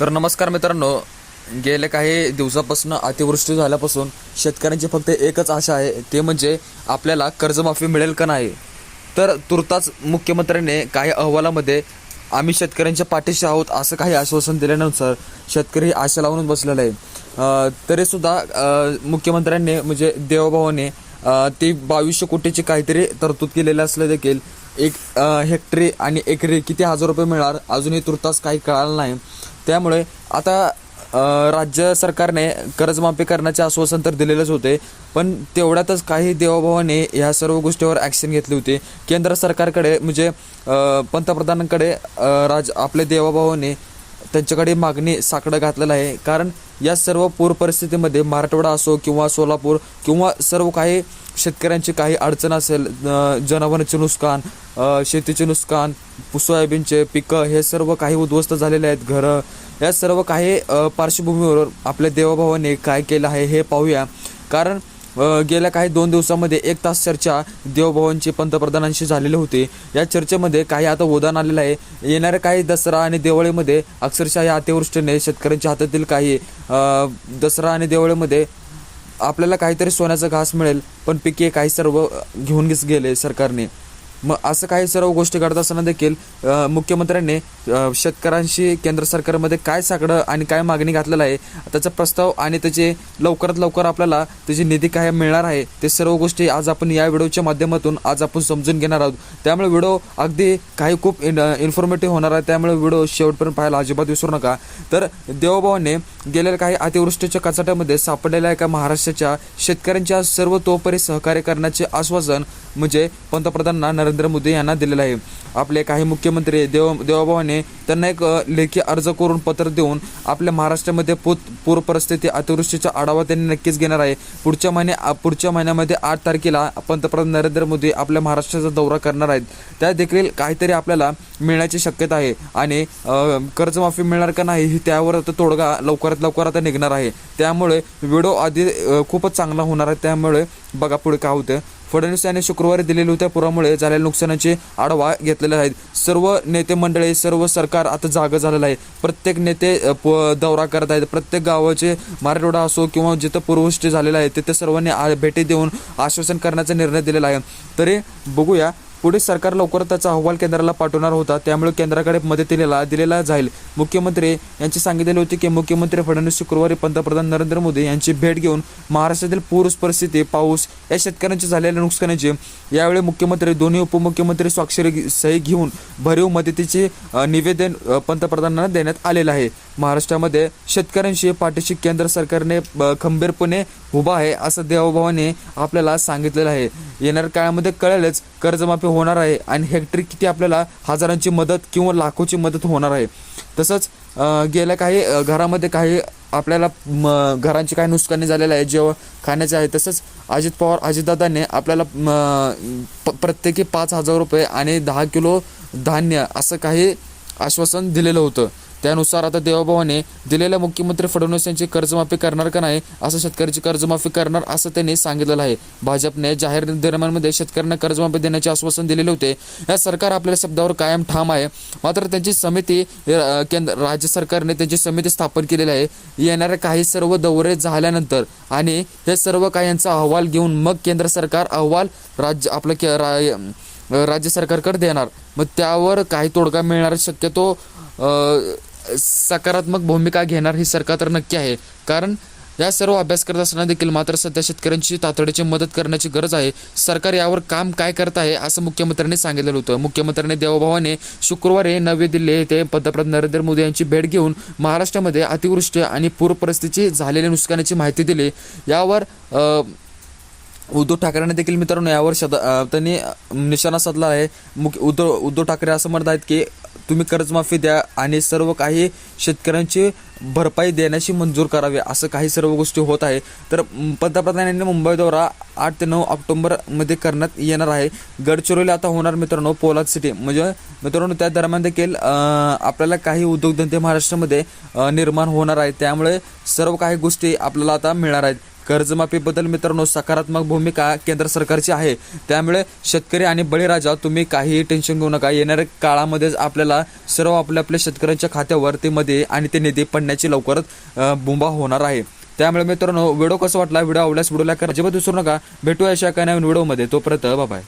तर नमस्कार मित्रांनो गेल्या काही दिवसापासून अतिवृष्टी झाल्यापासून शेतकऱ्यांची फक्त एकच आशा आहे ते म्हणजे आपल्याला कर्जमाफी मिळेल का नाही? तर तुर्ताच मुख्यमंत्र्यांनी काही अहवालामध्ये आम्ही शेतकऱ्यांच्या पाठीशी आहोत असं काही आश्वासन दिल्यानुसार शेतकरी आशा लावूनच बसलेला आहे तरीसुद्धा मुख्यमंत्र्यांनी म्हणजे देवभावाने ती बावीसशे कोटीची काहीतरी तरतूद केलेली असलं देखील एक हेक्टरी आणि एकरी किती हजार रुपये मिळणार? अजूनही तुर्तास काही कळालं नाही. त्यामुळे आता राज्य सरकारने कर्जमाफी करण्याचे आश्वासन तर दिलेलेच होते पण तेवढ्यातच काही देवाभावाने ह्या सर्व गोष्टीवर ॲक्शन घेतली होती. केंद्र सरकारकडे म्हणजे पंतप्रधानांकडे राज आपले देवाभावाने त्यांच्याकडे मागणी साकडं घातलेलं आहे. कारण या सर्व पूर परिस्थितीमध्ये मराठवाडा असो किंवा सोलापूर किंवा सर्व काही शेतकऱ्यांची काही अडचण असेल जनावरांचे नुकसान शेतीचे नुकसान सोयाबीनचे पिकं हे सर्व काही उद्ध्वस्त झालेले आहेत घरं. या सर्व काही पार्श्वभूमीवर आपल्या देवाभावाने काय केलं आहे हे पाहूया. कारण गेल्या काही दोन दिवसामध्ये एक तास चर्चा देवभवनची पंतप्रधानांशी झालेली होती. या चर्चेमध्ये काही आता उदाहरण आलेलं आहे. येणाऱ्या काही दसरा आणि दिवाळीमध्ये अक्षरशः या अतिवृष्टीने शेतकऱ्यांच्या हातातील काही दसरा आणि दिवाळीमध्ये आपल्याला काहीतरी सोन्याचा घास मिळेल पण पिके काही सर्व घेऊन गेले सरकारने. मग असं काही सर्व गोष्टी घडत असताना देखील मुख्यमंत्र्यांनी शेतकऱ्यांशी केंद्र सरकारमध्ये काय साकडं आणि काय मागणी घातलेलं आहे त्याचा प्रस्ताव आणि त्याचे लवकरात लवकर आपल्याला त्याची निधी काय मिळणार आहे ते सर्व गोष्टी आज आपण या व्हिडिओच्या माध्यमातून आज आपण समजून घेणार आहोत. त्यामुळे व्हिडिओ अगदी काही खूप इन इन्फॉर्मेटिव्ह होणार आहे त्यामुळे व्हिडिओ शेवटपर्यंत पाहायला अजिबात विसरू नका. तर देवभावाने गेलेल्या काही अतिवृष्टीच्या कचाट्यामध्ये सापडलेल्या एका महाराष्ट्राच्या शेतकऱ्यांच्या सर्व तोपरी सहकार्य करण्याचे आश्वासन म्हणजे पंतप्रधान नरेंद्र मोदी यांना दिलेलं आहे. आपले काही मुख्यमंत्री देव देवाभावाने त्यांना एक लेखी अर्ज करून पत्र देऊन आपल्या महाराष्ट्रामध्ये पूत पूर परिस्थिती अतिवृष्टीचा आढावा त्यांनी नक्कीच घेणार आहे. पुढच्या महिने पुढच्या महिन्यामध्ये आठ तारखेला पंतप्रधान नरेंद्र मोदी आपल्या महाराष्ट्राचा दौरा करणार आहेत. त्या देखील काहीतरी आपल्याला मिळण्याची शक्यता आहे आणि कर्जमाफी मिळणार का नाही ही त्यावर आता तोडगा लवकर लवकरात लवकर आता निघणार आहे. त्यामुळे व्हिडिओ आधी खूपच चांगला होणार आहे. त्यामुळे बघा पुढे काय होतं फडणवीस यांनी शुक्रवारी दिलेल्या होत्या पुरामुळे झालेल्या नुकसानाचे आढावा घेतलेले आहेत सर्व नेते मंडळी सर्व सरकार आता जागं झालेलं आहे. प्रत्येक नेते प- दौरा करत आहेत. प्रत्येक गावाचे मारेडोडा असो किंवा जिथं पूर्वष्टी झालेला आहे तिथे सर्वांनी भेटी देऊन आश्वासन करण्याचा निर्णय दिलेला आहे. तरी बघूया पुढे सरकार लवकर त्याचा अहवाल केंद्राला पाठवणार होता. त्यामुळे केंद्राकडे मदतीला दिलेला जाईल. मुख्यमंत्री यांची सांगितले होते की मुख्यमंत्री फडणवीस शुक्रवारी पंतप्रधान नरेंद्र मोदी यांची भेट घेऊन महाराष्ट्रातील पूर परिस्थिती पाऊस या शेतकऱ्यांची झालेल्या नुकसानाची यावेळी मुख्यमंत्री दोन्ही उपमुख्यमंत्री स्वाक्षरी सही घेऊन भरीव मदतीचे निवेदन पंतप्रधानांना देण्यात आलेलं आहे. महाराष्ट्रामध्ये शेतकऱ्यांशी पाठीशी केंद्र सरकारने खंबीरपणे उभा आहे असं देवभावाने आपल्याला सांगितलेलं आहे. येणाऱ्या काळामध्ये कळेलच कर्जमाफी होणार आहे आणि हेक्टरी किती आपल्याला हजारांची मदत किंवा लाखोची मदत होणार आहे. तसंच गेल्या काही घरामध्ये काही आपल्याला म, घरांची काही नुकसानी झालेलं आहे जेव्हा खाण्याचे आहे. तसंच अजित पवार अजितदादांनी आपल्याला प- प्रत्येकी पाच हजार रुपये आणि दहा किलो धान्य असं काही आश्वासन दिलेलं होतं. त्यानुसार आता देवाभावाने दिलेल्या मुख्यमंत्री फडणवीस यांची कर्जमाफी करणार का नाही असं शेतकऱ्याची कर्जमाफी करणार असं त्यांनी सांगितलेलं आहे. भाजपने जाहीर दरम्यानमध्ये शेतकऱ्यांना कर्जमाफी देण्याचे आश्वासन दिलेले होते. या सरकार आपल्या शब्दावर कायम ठाम आहे. मात्र त्यांची समिती केंद्र राज्य सरकारने त्यांची समिती स्थापन केलेली आहे. येणाऱ्या काही सर्व दौरे झाल्यानंतर आणि हे सर्व काही यांचा अहवाल घेऊन मग केंद्र सरकार अहवाल राज्य आपलं के रा- राज्य सरकारकडे देणार. मग त्यावर काही तोडगा मिळणार शक्यतो सकारात्मक भूमिका घेणार हे सरकार तर नक्की आहे. कारण या सर्व अभ्यास करत असताना देखील मात्र सध्या शेतकऱ्यांची तातडीची मदत करण्याची गरज आहे. सरकार यावर काम काय करत आहे असं मुख्यमंत्र्यांनी सांगितलेलं होतं. मुख्यमंत्र्यांनी देवभावाने शुक्रवारी नवी दिल्ली येथे पंतप्रधान नरेंद्र मोदी यांची भेट घेऊन महाराष्ट्रामध्ये अतिवृष्टी आणि पूर परिस्थितीची झालेल्या नुकसानाची माहिती दिली. यावर उद्धव ठाकरेंनी देखील मित्रांनो यावर शत त्यांनी निशाणा साधला आहे. मुख्य उद्धव उद्धव ठाकरे असं म्हणत आहेत की तुम्ही कर्जमाफी द्या आणि सर्व काही शेतकऱ्यांची भरपाई देण्याची मंजूर करावी असं काही सर्व गोष्टी होत आहे. तर पंतप्रधानांनी मुंबई दौरा आठ ते नऊ ऑक्टोबरमध्ये करण्यात येणार आहे. गडचिरोली आता होणार मित्रांनो पोलाद सिटी. म्हणजे मित्रांनो त्या दरम्यान देखील आपल्याला काही उद्योगधंदे महाराष्ट्रामध्ये निर्माण होणार आहेत त्यामुळे सर्व काही गोष्टी आपल्याला आता मिळणार आहेत. कर्जमाफीबद्दल मित्रांनो सकारात्मक भूमिका केंद्र सरकारची आहे. त्यामुळे शेतकरी आणि बळीराजा तुम्ही काहीही टेन्शन घेऊ नका. येणाऱ्या काळामध्येच आपल्याला सर्व आपल्या आपल्या शेतकऱ्यांच्या खात्यावरतीमध्ये मध्ये आणि ते निधी पडण्याची लवकरच बुंबा होणार आहे. त्यामुळे मित्रांनो व्हिडिओ कसा वाटला? व्हिडिओ आवडल्यास व्हिडिओला करा. अजिबात विसरू नका. भेटूया अशा काही नवीन व्हिडिओमध्ये. तोपर्यंत बाय